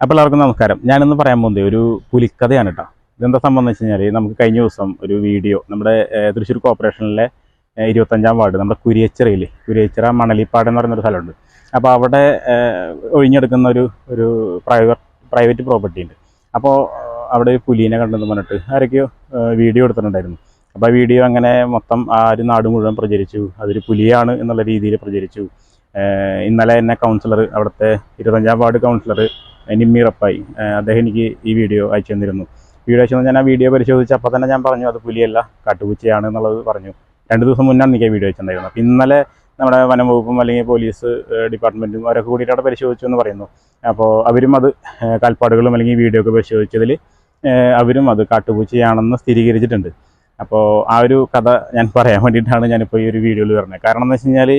അപ്പോൾ എല്ലാവർക്കും നമസ്കാരം. ഞാനിന്ന് പറയാൻ പോകുന്നത് ഒരു പുലിക്കഥയാണ് കേട്ടോ ഇതെന്താ സംഭവം വെച്ച് കഴിഞ്ഞാൽ നമുക്ക് കഴിഞ്ഞ ദിവസം ഒരു വീഡിയോ നമ്മുടെ തൃശ്ശൂർ കോർപ്പറേഷനിലെ ഇരുപത്തഞ്ചാം വാർഡ് നമ്മുടെ കുരിയച്ചിറയിൽ കുരിയച്ചിറ മണലിപ്പാട് എന്ന് പറയുന്നൊരു സ്ഥലമുണ്ട്. അപ്പോൾ അവിടെ ഒഴിഞ്ഞെടുക്കുന്ന ഒരു ഒരു പ്രൈവറ്റ് പ്രൈവറ്റ് പ്രോപ്പർട്ടി ഉണ്ട്. അപ്പോൾ അവിടെ പുലീനെ കണ്ടെന്ന് പറഞ്ഞിട്ട് ആരൊക്കെയോ വീഡിയോ എടുത്തിട്ടുണ്ടായിരുന്നു. അപ്പോൾ ആ വീഡിയോ അങ്ങനെ മൊത്തം ആ ഒരു നാട് മുഴുവൻ പ്രചരിച്ചു. അതൊരു പുലിയാണ് എന്നുള്ള രീതിയിൽ പ്രചരിച്ചു. ഇന്നലെ എന്നെ കൗൺസിലർ അവിടുത്തെ ഇരുപത്തഞ്ചാം വാർഡ് കൗൺസിലർ നിമ്മി റപ്പായി ഏഹ് അദ്ദേഹം എനിക്ക് ഈ വീഡിയോ അയച്ചു തന്നിരുന്നു. വീഡിയോ അയച്ചു ഞാൻ ആ വീഡിയോ പരിശോധിച്ച് അപ്പോൾ തന്നെ ഞാൻ പറഞ്ഞു അത് പുലിയല്ല കാട്ടുപൂച്ചയാണ് എന്നുള്ളത് പറഞ്ഞു. രണ്ട് ദിവസം മുന്നാണ് എനിക്ക് വീഡിയോ അയച്ചിട്ടുണ്ടായിരുന്നത് അപ്പോൾ ഇന്നലെ നമ്മുടെ വനം വകുപ്പും അല്ലെങ്കിൽ പോലീസ് ഡിപ്പാർട്ട്മെന്റും അവരൊക്കെ കൂടിയിട്ട് അവിടെ പരിശോധിച്ചു എന്ന് പറയുന്നു. അപ്പോൾ അവരും അത് കാൽപ്പാടുകളും അല്ലെങ്കിൽ വീഡിയോ ഒക്കെ പരിശോധിച്ചതിൽ അവരും അത് കാട്ടുപൂച്ചയാണെന്ന് സ്ഥിരീകരിച്ചിട്ടുണ്ട്. അപ്പോൾ ആ ഒരു കഥ ഞാൻ പറയാൻ വേണ്ടിയിട്ടാണ് ഞാനിപ്പോൾ ഈ ഒരു വീഡിയോയിൽ വരുന്നത്. കാരണം എന്ന് വെച്ച് കഴിഞ്ഞാൽ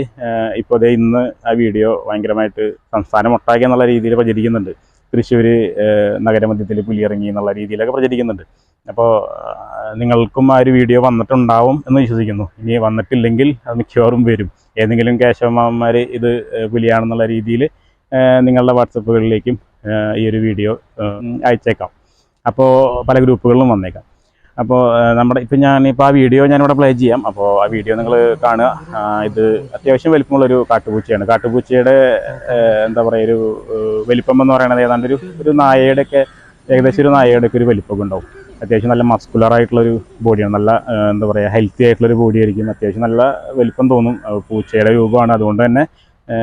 ഇപ്പോൾ ഇന്ന് ആ വീഡിയോ ഭയങ്കരമായിട്ട് സംസ്ഥാനം ഒട്ടാകെ എന്നുള്ള രീതിയിൽ പ്രചരിക്കുന്നുണ്ട്. തൃശ്ശൂർ നഗരമധ്യത്തിൽ പുലിയിറങ്ങി എന്നുള്ള രീതിയിലൊക്കെ പ്രചരിക്കുന്നുണ്ട്. അപ്പോൾ നിങ്ങൾക്കും ആ ഒരു വീഡിയോ വന്നിട്ടുണ്ടാവും എന്ന് വിശ്വസിക്കുന്നു. ഇനി വന്നിട്ടില്ലെങ്കിൽ അത് മിക്കവാറും വരും. ഏതെങ്കിലും കേശവമാന്മാർ ഇത് പുലിയാണെന്നുള്ള രീതിയിൽ നിങ്ങളുടെ വാട്സപ്പുകളിലേക്കും ഈ ഒരു വീഡിയോ അയച്ചേക്കാം. അപ്പോൾ പല ഗ്രൂപ്പുകളിലും വന്നേക്കാം. അപ്പോൾ നമ്മുടെ ഇപ്പം ഞാൻ ഇപ്പോൾ ആ വീഡിയോ ഞാനിവിടെ പ്ലേ ചെയ്യാം. അപ്പോൾ ആ വീഡിയോ നിങ്ങൾ കാണുക. ഇത് അത്യാവശ്യം വലിപ്പമുള്ളൊരു കാട്ടുപൂച്ചയാണ്. കാട്ടുപൂച്ചയുടെ എന്താ പറയുക ഒരു വലിപ്പം എന്ന് പറയുന്നത് ഏതാണ്ട് ഒരു ഒരു നായയുടെ ഒക്കെ ഏകദേശം ഒരു നായയുടെ ഒക്കെ ഒരു വലിപ്പമൊക്കെ ഉണ്ടാവും. അത്യാവശ്യം നല്ല മസ്കുലർ ആയിട്ടുള്ളൊരു ബോഡിയാണ് നല്ല എന്താ പറയുക ഹെൽത്തി ആയിട്ടുള്ളൊരു ബോഡി ആയിരിക്കും. അത്യാവശ്യം നല്ല വലിപ്പം തോന്നും. പൂച്ചയുടെ രൂപമാണ്. അതുകൊണ്ട് തന്നെ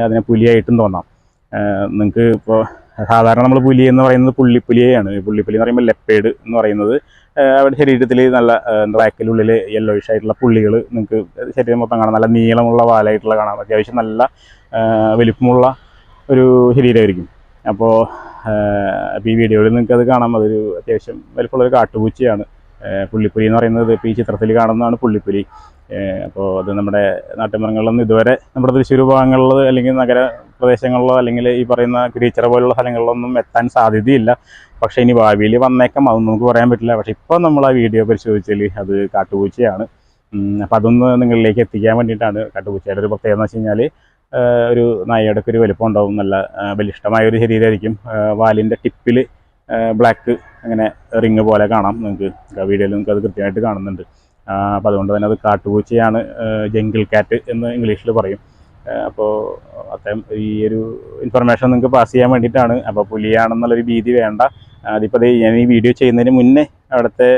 അതിനെ പുലിയായിട്ടും തോന്നാം. നിങ്ങൾക്ക് ഇപ്പോൾ സാധാരണ നമ്മൾ പുലി എന്ന് പറയുന്നത് പുള്ളിപ്പുലിയാണ്. പുള്ളിപ്പുലി എന്ന് പറയുമ്പോൾ ലെപ്പേഡ് എന്ന് പറയുന്നത്. അവരുടെ ശരീരത്തിൽ നല്ല എന്താ ബാക്കിനുള്ളിൽ യെല്ലോയിഷ് ആയിട്ടുള്ള പുള്ളികൾ നിങ്ങൾക്ക് ശരീരം മൊത്തം കാണാം. നല്ല നീളമുള്ള വാലായിട്ടുള്ള കാണാം. അത്യാവശ്യം നല്ല വലിപ്പമുള്ള ഒരു ശരീരമായിരിക്കും. അപ്പോൾ അപ്പോൾ ഈ വീഡിയോയിൽ നിങ്ങൾക്ക് അത് കാണാം. അതൊരു അത്യാവശ്യം വലിപ്പമുള്ളൊരു കാട്ടുപൂച്ചയാണ്. പുള്ളിപ്പുലി എന്ന് പറയുന്നത് ഇപ്പോൾ ഈ ചിത്രത്തിൽ കാണുന്നതാണ് പുള്ളിപ്പുലി. അപ്പോൾ അത് നമ്മുടെ നാട്ടുമൃഗങ്ങളിലൊന്നും ഇതുവരെ നമ്മുടെ തൃശ്ശൂർ ഭാഗങ്ങളിൽ അല്ലെങ്കിൽ നഗര പ്രദേശങ്ങളിലോ അല്ലെങ്കിൽ ഈ പറയുന്ന ക്രീച്ചറ പോലുള്ള സ്ഥലങ്ങളിലൊന്നും എത്താൻ സാധ്യതയില്ല. പക്ഷെ ഇനി ഭാവിയിൽ വന്നേക്കാം. അതൊന്നും നമുക്ക് പറയാൻ പറ്റില്ല. പക്ഷെ ഇപ്പോൾ നമ്മൾ ആ വീഡിയോ പരിശോധിച്ചാൽ അത് കാട്ടുപൂച്ചയാണ്. അപ്പോൾ അതൊന്ന് നിങ്ങളിലേക്ക് എത്തിക്കാൻ വേണ്ടിയിട്ടാണ് കാട്ടുപൂച്ചയുടെ ഒരു പ്രത്യേകത എന്ന് വെച്ച് കഴിഞ്ഞാൽ ഒരു നായയുടെ ഒക്കെ ഒരു വലിപ്പം ഉണ്ടാവും. നല്ല ബലിഷ്ടമായ ഒരു ശരീരമായിരിക്കും. വാലിന്റെ ടിപ്പിൽ ബ്ലാക്ക് അങ്ങനെ റിങ് പോലെ കാണാം. നിങ്ങൾക്ക് വീഡിയോയിൽ നിങ്ങൾക്ക് അത് കൃത്യമായിട്ട് കാണുന്നുണ്ട്. അപ്പോൾ അതുകൊണ്ട് തന്നെ അത് കാട്ടുപൂച്ചയാണ് ജംഗിൾ കാറ്റ് എന്ന് ഇംഗ്ലീഷിൽ പറയും. അപ്പോൾ അത്തരം ഈ ഒരു ഇൻഫർമേഷൻ നിങ്ങൾക്ക് പാസ് ചെയ്യാൻ വേണ്ടിയിട്ടാണ്. അപ്പോൾ പുലിയാണെന്നുള്ളൊരു ഭീതി വേണ്ട. അതിപ്പോൾ ഞാൻ ഈ വീഡിയോ ചെയ്യുന്നതിന് മുന്നേ അവിടുത്തെ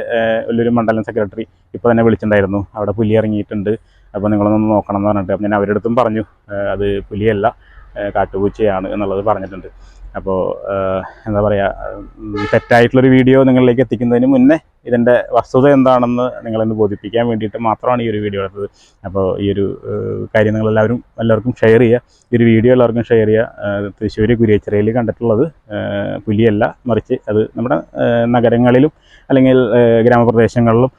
ഒരു മണ്ഡലം സെക്രട്ടറി ഇപ്പോൾ തന്നെ വിളിച്ചിട്ടുണ്ടായിരുന്നു. അവിടെ പുലി ഇറങ്ങിയിട്ടുണ്ട്. അപ്പോൾ നിങ്ങളൊന്ന് നോക്കണം എന്ന് പറഞ്ഞിട്ട്. അപ്പോൾ ഞാൻ അവരുടെ അടുത്തും പറഞ്ഞു അത് പുലിയല്ല കാട്ടുപൂച്ചയാണ് എന്നുള്ളത് പറഞ്ഞിട്ടുണ്ട്. അപ്പോൾ എന്താ പറയുക തെറ്റായിട്ടുള്ളൊരു വീഡിയോ നിങ്ങളിലേക്ക് എത്തിക്കുന്നതിന് മുന്നേ ഇതിന്റെ വസ്തുത എന്താണെന്ന് നിങ്ങളെന്ന് ബോധിപ്പിക്കാൻ വേണ്ടിയിട്ട് മാത്രമാണ് ഈ ഒരു വീഡിയോ എടുത്തത്. അപ്പോൾ ഈ ഒരു കാര്യം നിങ്ങളെല്ലാവരും എല്ലാവർക്കും ഷെയർ ചെയ്യുക. ഈ ഒരു വീഡിയോ എല്ലാവർക്കും ഷെയർ ചെയ്യുക. തൃശ്ശൂർ കുരിയച്ചിറയിൽ കണ്ടിട്ടുള്ളത് പുലിയല്ല മറിച്ച് അത് നമ്മുടെ നഗരങ്ങളിലും അല്ലെങ്കിൽ ഗ്രാമപ്രദേശങ്ങളിലും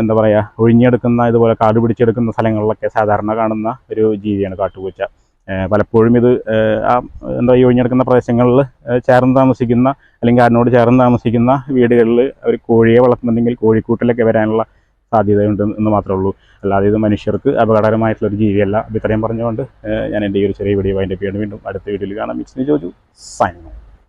എന്താ പറയുക ഒഴിഞ്ഞെടുക്കുന്ന ഇതുപോലെ കാട് പിടിച്ചെടുക്കുന്ന സ്ഥലങ്ങളിലൊക്കെ സാധാരണ കാണുന്ന ഒരു ജീവിയാണ് കാട്ടുപൂച്ച. പലപ്പോഴും ഇത് ആ എന്താ ഈ ഒഴിഞ്ഞെടുക്കുന്ന പ്രദേശങ്ങളിൽ ചേർന്ന് താമസിക്കുന്ന അല്ലെങ്കിൽ അതിനോട് ചേർന്ന് താമസിക്കുന്ന വീടുകളിൽ അവർ കോഴിയെ വളർത്തുന്നുണ്ടെങ്കിൽ കോഴിക്കൂട്ടിലൊക്കെ വരാനുള്ള സാധ്യതയുണ്ട് എന്ന് മാത്രമേ ഉള്ളൂ. അല്ലാതെ ഇത് മനുഷ്യർക്ക് അപകടകരമായിട്ടുള്ള ഒരു ജീവിയല്ല. ഇത്രയും പറഞ്ഞുകൊണ്ട് ഞാൻ എന്റെ ഈ ഒരു ചെറിയ വീഡിയോ അതിന്റെ വീണ്ടും അടുത്ത വീഡിയോയിൽ കാണാം. മിക്സിന് ചോദിച്ചു സൈൻ